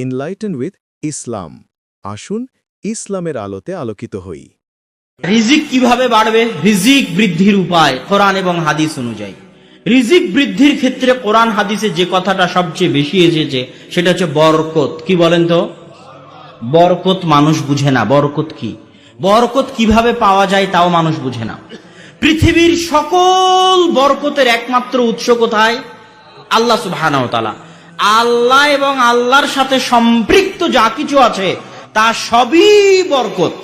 Enlighten with ইসলাম আসুন ইসলামের আলোতে আলোকিত হই। রিজিক কীভাবে বাড়বে? রিজিক বৃদ্ধির উপায় কোরআন এবং হাদিস অনুযায়ী। রিজিক বৃদ্ধির ক্ষেত্রে কোরআন হাদিসে যে কথাটা সবচেয়ে বেশি এসেছে, সেটা হচ্ছে বরকত। কি বলেন তো? বরকত মানুষ বুঝে না। বরকত কি? বরকত কীভাবে পাওয়া যায় তাও মানুষ বুঝে না। পৃথিবীর সকল বরকতের একমাত্র উৎস কোথায়? আল্লাহ তাআলা। আল্লাহ এবং আল্লাহর সাথে সম্পৃক্ত যা কিছু আছে, তা সবই বরকত।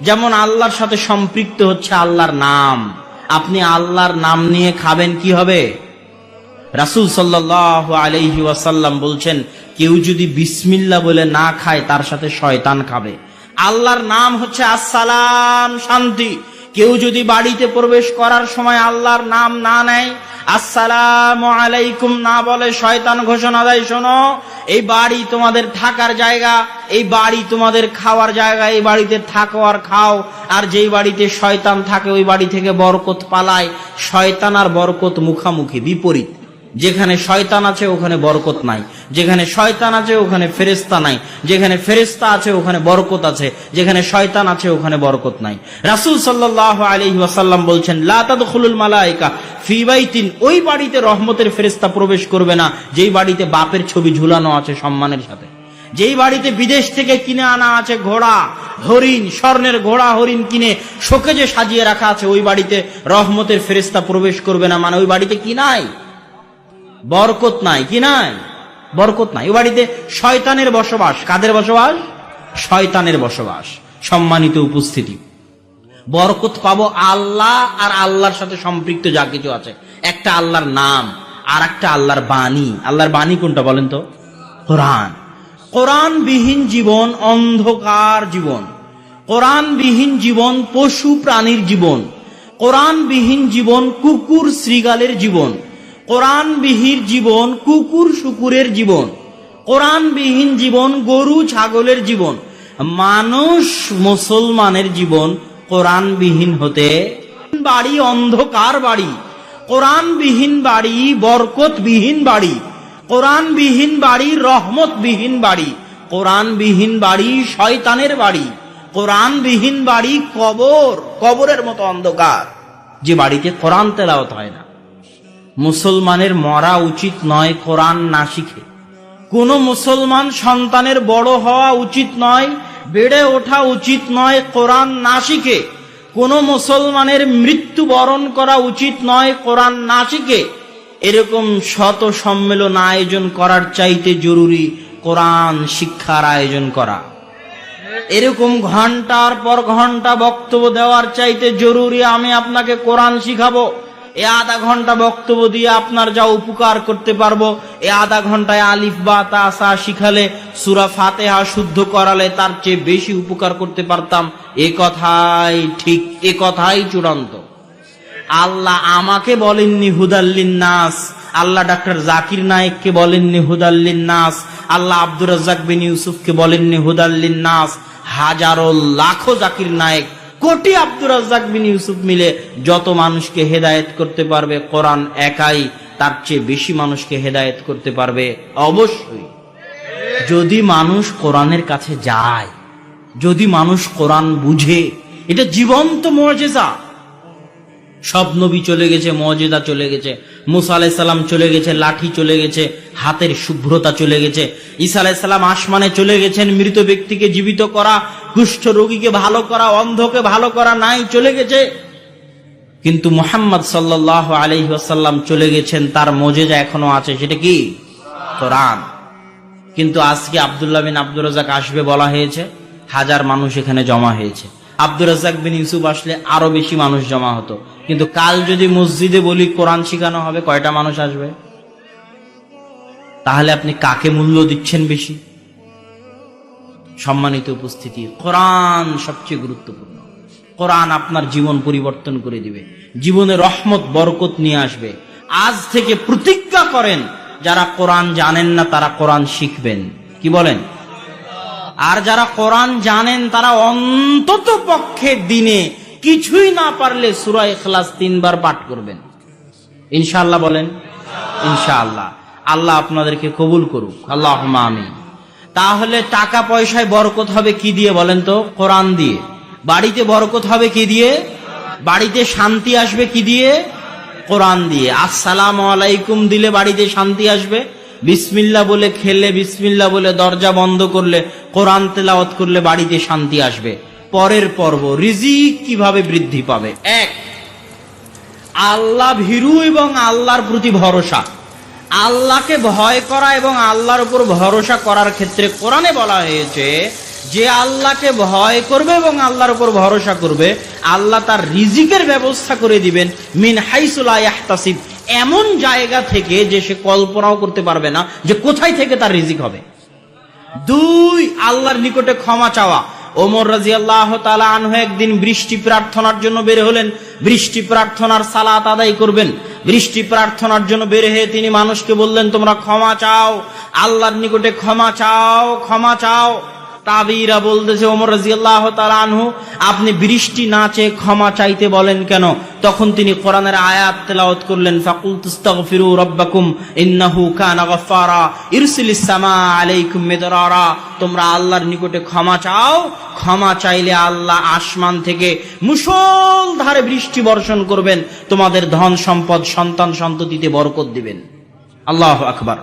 যেমন আল্লাহর সাথে সম্পৃক্ত হচ্ছে আল্লাহর নাম। আপনি আল্লাহর নাম নিয়ে খাবেন কি হবে? রাসূল ওয়াসাল্লাম বলছেন, কেউ যদি বিসমিল্লা বলে না খায়, তার সাথে শয়তান খাবে। আল্লাহর নাম হচ্ছে আসসালাম, শান্তি। কেউ যদি বাড়িতে প্রবেশ করার সময় আল্লাহর নাম না নেয়, আসসালাম আলাইকুম না বলে শয়তান ঘোষণা দেয়, শোনো, এই বাড়ি তোমাদের থাকার জায়গা, এই বাড়ি তোমাদের খাওয়ার জায়গা, এই বাড়িতে থাকো আর খাও, আর যেই বাড়িতে শয়তান থাকে, ওই বাড়ি থেকে বরকত পালায়, শয়তান আর বরকত মুখামুখি, বিপরীত। যেখানে শয়তান আছে, ওখানে বরকত নাই। যেখানে শয়তান আছে, ওখানে ফেরেস্তা নাই। যেখানে ফেরেস্তা আছে, ওখানে বরকত আছে। যেখানে শয়তান আছে, ওখানে বরকত নাই। রাসূল সাল্লাল্লাহু আলাইহি ওয়াসাল্লাম বলছেন, লা তাদখুলুল মালায়েকা ফি বাইতিন ওই বাড়িতে রহমতের ফেরেশতা প্রবেশ করবে না। যেই বাড়িতে বাপের ছবি ঝুলানো আছে সম্মানের সাথে। যেই বাড়িতে বিদেশ থেকে কিনে আনা আছে ঘোড়া, হরিণ, স্বর্ণের ঘোড়া, হরিণ কিনে শোকেজে সাজিয়ে রাখা আছে, ওই বাড়িতে রহমতের ফেরেশতা প্রবেশ করবে না। মানে ওই বাড়িতে কি নাই? বরকত নাই। কি নাই? বরকত নাই। ওই বাড়িতে শয়তানের বসবাস। কাদের বসবাস? শয়তানের বসবাস। সম্মানিত উপস্থিতি। বরকত পাবো আল্লাহ আর আল্লাহর সাথে সম্পৃক্ত যা কিছু আছে। একটা আল্লাহর নাম আর একটা আল্লাহর বাণী। আল্লাহর বাণী কোনটা বলেন তো? কোরআন। কোরআনবিহীন জীবন, অন্ধকার জীবন। কোরআনবিহীন জীবন, পশু প্রাণীর জীবন। কোরআনবিহীন জীবন, কুকুর, শ্রীগালের জীবন। কোরআনবিহীন জীবন, কুকুর শুকুরের জীবন। কোরআনবিহীন জীবন, গরু ছাগলের জীবন। মানুষ মুসলমানের জীবন কোরআনবিহীন হতে বাড়ি, অন্ধকার বাড়ি। কোরআনবিহীন বাড়ি, বরকতবিহীন বাড়ি। কোরআনবিহীন বাড়ি, রহমতবিহীন বাড়ি। কোরআনবিহীন বাড়ি, শয়তানের বাড়ি। কোরআনবিহীন বাড়ি, কবর, কবরের মতো অন্ধকার। যে বাড়িতে কোরআন তেলাওয়াত হয় না। মুসলমানের মরা উচিত নয় কোরআন না শিখে। কোন মুসলমান সন্তানের বড় হওয়া উচিত নয়, বেড়ে ওঠা উচিত নয়, কোরআন না শিখে। কোন মুসলমানের মৃত্যু বরণ করা উচিত নয়, কোরআন না শিখে। এরকম শত সম্মেলন আয়োজন করার চাইতে জরুরি কোরআন শিক্ষার আয়োজন করা। এরকম ঘণ্টার পর ঘণ্টা বক্তব্য দেওয়ার চাইতে জরুরি আমি আপনাকে কোরআন শিখাবো। এ আধা ঘণ্টা বক্তব্য দিয়ে আপনার যা উপকার করতে পারব, এ আধা ঘন্টায় আলিফ, বা তাসা শিখালে, সুরা ফাতেহা শুদ্ধ করালে তার চেয়ে বেশি উপকার করতে পারতাম। এ কথাই ঠিক, এ কথাই চূড়ান্ত। আল্লাহ আমাকে বলেননি হুদাল্লিন নাস, আল্লাহ ডাক্তার জাকির নায়েককে বলেননি হুদাল্লিন নাস, আল্লাহ আব্দুর রাজ্জাক বিন ইউসুফকে বলেননি হুদাল্লিন নাস, হাজারো লাখো জাকির নায়েক কোটি আব্দুর রাজ্জাক বিন ইউসুফ মিলে যত মানুষকে হেদায়েত করতে পারবে, কোরআন একাই তার চেয়ে বেশি মানুষকে হেদায়েত করতে পারবে। অবশ্যই। যদি মানুষ কোরআনের কাছে যায়, যদি মানুষ কোরআন বুঝে, এটা জীবন্ত মর্যাদা সব নবী চলে গেছে মর্যাদা চলে গেছে, মুসা আলাইসাল্লাম চলে গেছে, লাঠি চলে গেছে, হাতের শুভ্রতা চলে গেছে, ঈসা আলাইসাল্লাম আসমানে চলে গেছেন, মৃত ব্যক্তিকে জীবিত করা কুষ্ঠ রোগীকে ভালো করা, অন্ধকে ভালো করা নাই, চলে গেছে। কিন্তু মোহাম্মদ সাল্লাহ আলহিহাসাল্লাম চলে গেছেন, তার মজেজা এখনও আছে, সেটা কি? কোরআন। কিন্তু আজকে আবদুল্লাহ বিন আব্দুর রাজাক আসবে বলা হয়েছে, হাজার মানুষ এখানে জমা হয়েছে। আব্দুর রাজাক বিন ইউসুফ আসলে আরও বেশি মানুষ জমা হতো। কিন্তু কাল যদি মসজিদে বলি কোরআন শিখানো হবে, কয়টা মানুষ আসবে? তাহলে আপনি কাকে মূল্য দিচ্ছেন বেশি? সম্মানিত উপস্থিতি, কোরআন সবচেয়ে গুরুত্বপূর্ণ। কোরআন আপনার জীবন পরিবর্তন করে দিবে, জীবনে রহমত, বরকত নিয়ে আসবে। আজ থেকে প্রতিজ্ঞা করেন, যারা কোরআন জানেন না, তারা কোরআন শিখবেন। কি বলেন? আর যারা কোরআন জানেন, তারা অন্তত পক্ষে দিনে কিছুই না পারলে সুরা ইখলাস তিনবার পাঠ করবেন। ইনশাল্লাহ বলেন? ইনশাআল্লাহ। আল্লাহ আপনাদেরকে কবুল করুক। আল্লাহ আমিন। তাহলে টাকা পয়সায় বরকত হবে কি দিয়ে বলেন তো? কোরআন দিয়ে। বাড়িতে বরকত হবে কি দিয়ে? বাড়িতে শান্তি আসবে কি দিয়ে? কোরআন দিয়ে। আসসালাম আলাইকুম দিলে বাড়িতে শান্তি আসবে। বিসমিল্লা বলে খেলে, বিসমিল্লা বলে দরজা বন্ধ করলে, কোরআন তেলাওয়াত করলে বাড়িতে শান্তি আসবে। পরের পর্ব, রিজিক কীভাবে বৃদ্ধি পাবে? এক, আল্লাহ ভীরু এবং আল্লাহর প্রতি ভরসা। আল্লাহকে ভয় করা এবং আল্লাহর উপর ভরসা করার ক্ষেত্রে কোরআনে বলা হয়েছে, যে আল্লাহকে ভয় করবে এবং আল্লাহর উপর ভরসা করবে, আল্লাহ তার রিজিকের ব্যবস্থা করে দিবেন। মিন হাইসুলা ইয়াহতাসিব। এমন জায়গা থেকে যে সে কল্পনাও করতে পারবে না, যে কোথায় থেকে তার রিজিক হবে। দুই, আল্লাহর নিকটে ক্ষমা চাওয়া। ওমর রাজি আল্লাহ তালা আনহ একদিন বৃষ্টি প্রার্থনার জন্য বের হলেন। বৃষ্টি প্রার্থনার সালাত আদায় করবেন। বৃষ্টি প্রার্থনার জন্য বের হয়ে তিনি মানুষকে বললেন, তোমরা ক্ষমা চাও, আল্লাহর নিকটে ক্ষমা চাও ক্ষমা চাও। তাবিরা বলতেছে, ওমর রাজি আল্লাহ আনহু, আপনি বৃষ্টি না চেয়ে ক্ষমা চাইতে বলেন কেন? তখন তিনি কোরআনের আয়াত তেলাওয়াত করলেন ফাকুল তুস্তাগফিরু রাব্বাকুম ইন্নাহু কানা গফফারা ইরসিলিস সামা আলাইকুম মিদরারা, তোমরা আল্লাহর নিকটে ক্ষমা চাও, ক্ষমা চাইলে আল্লাহ আসমান থেকে মুষলধারে বৃষ্টি বর্ষণ করবেন, তোমাদের ধন সম্পদ সন্তান সন্ততিতে বরকত দিবেন। আল্লাহ আকবার।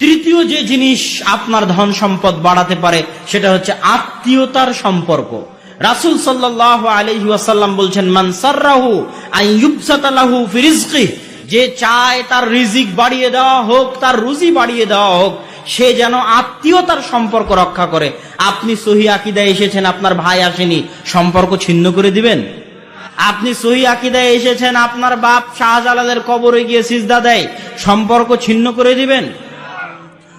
তৃতীয় যে জিনিস আপনার ধন সম্পদ বাড়াতে পারে, সেটা হচ্ছে আত্মীয়তার সম্পর্ক। রাসুল সাল্লাহ আলহি ওয়াসাল্লাম বলছেন মানসাররাহু আইয়ুবসাতালাহু ফিরিজকি যে চায় তার রিজিক বাড়িয়ে দেওয়া হোক, তার রুজি বাড়িয়ে দেওয়া হোক, সে যেন আত্মীয়তার সম্পর্ক রক্ষা করে। আপনি সহি আকিদায় এসেছেন, আপনার ভাই আসেনি, সম্পর্ক ছিন্ন করে দিবেন? আপনি সহি আকিদায় এসেছেন, আপনার বাপ শাহজালালের কবরে গিয়ে সিজদা দেয়, সম্পর্ক ছিন্ন করে দিবেন?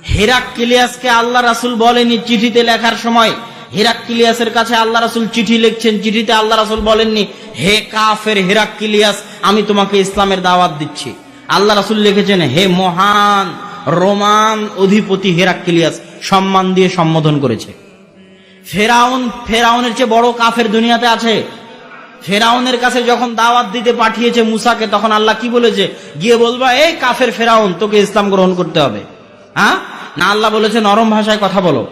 হেরাক্কিলিয়াসকে আল্লাহ রাসুল বলেনি চিঠিতে লেখার সময়। হেরাক্কিলিয়াসের কাছে আল্লাহ রাসুল চিঠি লিখছেন, চিঠিতে আল্লাহ রাসুল বলেননি, হে কাফের হেরাক্কিলিয়াস আমি তোমাকে ইসলামের দাওয়াত দিচ্ছি। আল্লাহ রাসুল লিখেছেন, হে মহান রোমান অধিপতি হেরাক্কিলিয়াস সম্মান দিয়ে সম্বোধন করেছে। ফেরাউন, ফেরাউনের চেয়ে বড় কাফের দুনিয়াতে আছে। ফেরাউনের কাছে যখন দাওয়াত দিতে পাঠিয়েছে মুসাকে, তখন আল্লাহ কি বলেছে? গিয়ে বলবা, এই কাফের ফেরাউন, তোকে ইসলাম গ্রহণ করতে হবে। হ্যাঁ? না আল্লাহ বলেছে নরম ভাষায় কথা বলো।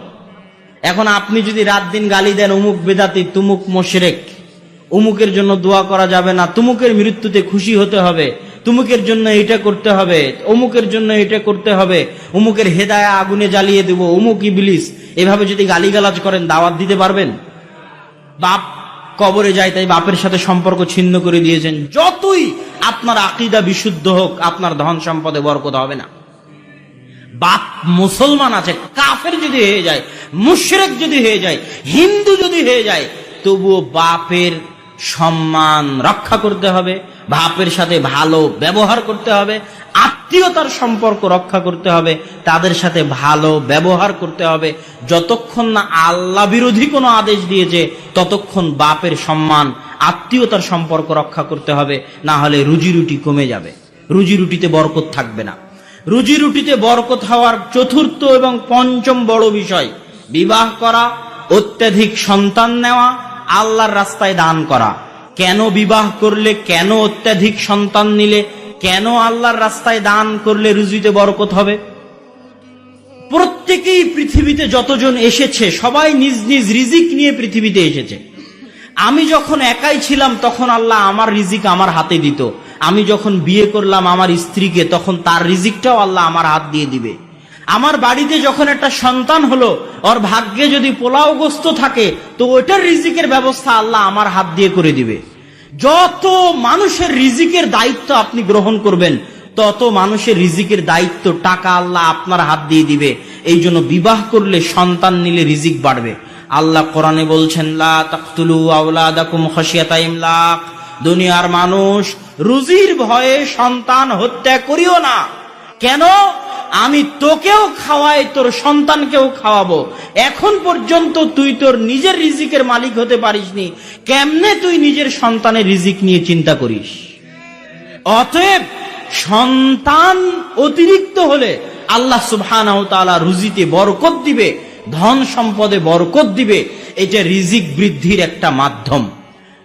এখন আপনি যদি রাত দিন গালি দেন, উমুক বেদাতি, তুমুক মোশরেক, উমুকের জন্য দোয়া করা যাবে না, তুমুকের মৃত্যুতে খুশি হতে হবে, তুমুকের জন্য এটা করতে হবে অমুকের জন্য এটা করতে হবে অমুকের হেদায়া আগুনে জ্বালিয়ে দেব, উমুক ইবলিস। এভাবে যদি গালিগালাজ করেন, দাওয়াত দিতে পারবেন? বাপ কবরে যায়, তাই বাপের সাথে সম্পর্ক ছিন্ন করে দিয়েছেন। যতই আপনার আকিদা বিশুদ্ধ হোক, আপনার ধন সম্পদে বরকত হবে না। বাপ মুসলমান আছে, কাফের যদি হয়ে যায়, মুশরেক যদি হয়ে যায়, হিন্দু যদি হয়ে যায়, তবুও বাপের সম্মান রক্ষা করতে হবে, বাপের সাথে ভালো ব্যবহার করতে হবে, আত্মীয়তার সম্পর্ক রক্ষা করতে হবে, তাদের সাথে ভালো ব্যবহার করতে হবে। যতক্ষণ না আল্লাহ বিরোধী কোনো আদেশ দিয়েছে, ততক্ষণ বাপের সম্মান, আত্মীয়তার সম্পর্ক রক্ষা করতে হবে, না হলে রুজি রুটি কমে যাবে। রুজি রুটিতে বরকত থাকবে না। রুজি রুটিতে বরকত হওয়ার চতুর্থ এবং পঞ্চম বড় বিষয়, বিবাহ করা, অত্যাধিক সন্তান নেওয়া, আল্লাহর রাস্তায় দান করা। কেন বিবাহ করলে, কেন অত্যাধিক সন্তান নিলে, কেন আল্লাহর রাস্তায় দান করলে রুজিতে বরকত হবে? প্রত্যেকেই পৃথিবীতে যতজন এসেছে, সবাই নিজ নিজ রিজিক নিয়ে পৃথিবীতে এসেছে। আমি যখন একাই ছিলাম, তখন আল্লাহ আমার রিজিক আমার হাতে দিত। আমি যখন বিয়ে করলাম আমার স্ত্রীকে, তখন তার রিজিকটাও আল্লাহ আমার হাত দিয়ে দিবে। আমার বাড়িতে যখন একটা সন্তান হলো, ওর ভাগ্যে যদি পোলাও গোস্ত থাকে, তো ওইটার রিজিকের ব্যবস্থা আল্লাহ আমার হাত দিয়ে করে দিবে। যত মানুষের রিজিকের দায়িত্ব আপনি গ্রহণ করবেন, তত মানুষের রিজিকের দায়িত্ব টাকা আল্লাহ আপনার হাত দিয়ে দিবে। এই জন্য বিবাহ করলে সন্তান নিলে রিজিক বাড়বে। আল্লাহ কোরআনে বলছেন, লা দুনিয়ার মানুষ রুজির ভয়ে সন্তান হত্যা করিও না। কেন? আমি তোকেও খাওয়াই, তোর সন্তানকেও খাওয়াবো। এখন পর্যন্ত তুই তোর নিজের রিজিকের মালিক হতে পারিসনি। কেমনে তুই নিজের সন্তানের রিজিক নিয়ে চিন্তা করিস? অতএব সন্তান অতিরিক্ত হলে আল্লাহ সুবহানাহু তাআলা রুজিতে বরকত দিবে, ধন সম্পদে বরকত দিবে। এটা রিজিক বৃদ্ধির একটা মাধ্যম।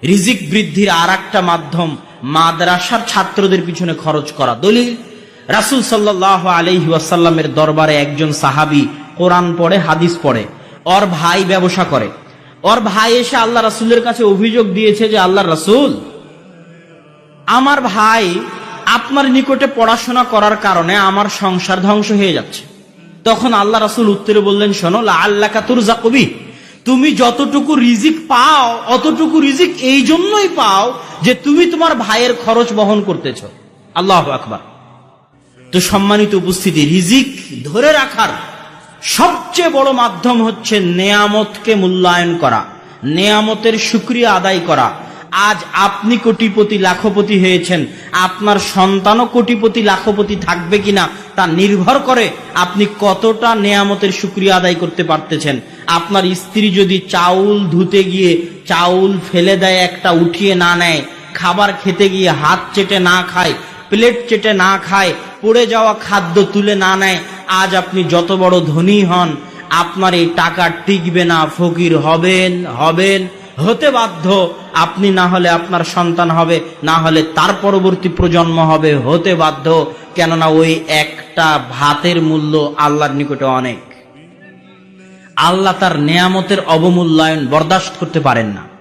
রিজিক বৃদ্ধির আর একটা মাধ্যম মাদ্রাসার ছাত্রদের পিছনে খরচ করা। দলিল, রাসুল সাল্লাহ আলহি ওয়াসাল্লামের দরবারে একজন সাহাবি কোরআন পড়ে, হাদিস পড়ে। ওর ভাই ব্যবসা করে। ওর ভাই এসে আল্লাহ রাসুলের কাছে অভিযোগ দিয়েছে যে আল্লাহ রাসুল, আমার ভাই আপনার নিকটে পড়াশোনা করার কারণে আমার সংসার ধ্বংস হয়ে যাচ্ছে। তখন আল্লাহ রাসুল উত্তরে বললেন, শোনো আল্লাহ কাতুর জাকবি তুমি যতটুকু রিজিক পাও, অতটুকু রিজিক এই জন্যই পাও যে তুমি তোমার ভাইয়ের খরচ বহন করতেছ। আল্লাহ আকবার। তো সম্মানিত উপস্থিতি, রিজিক ধরে রাখার সবচেয়ে বড় মাধ্যম হচ্ছে নেয়ামতকে মূল্যায়ন করা, নেয়ামতের সুক্রিয়া আদায় করা। আজ আপনি কোটিপতি, লাখপতি হয়েছেন, আপনার সন্তানও কোটিপতি, লাখপতি থাকবে কিনা তা নির্ভর করে আপনি কতটা নেয়ামতের সুক্রিয়া আদায় করতে পারতেছেন। আপনার স্ত্রী যদি চাউল ধুতে গিয়ে চাউল ফেলে দেয়, একটা উঠিয়ে না নেয়, খাবার খেতে গিয়ে হাত চেটে না খায়, প্লেট চেটে না খায়, পড়ে যাওয়া খাদ্য তুলে না নেয়, আজ আপনি যত বড় ধনী হন, আপনার এই টাকা টিকবে না, ফকির হবেন হবেন, হতে বাধ্য, আপনি না হলে আপনার সন্তান হবে, না হলে তার পরবর্তী প্রজন্ম হবে, হতে বাধ্য, কেননা ওই একটা ভাতের মূল্য আল্লাহর নিকটে অনেক। আল্লাহ তার নেয়ামতের অবমূল্যায়ন বরদাস্ত করতে পারেন না।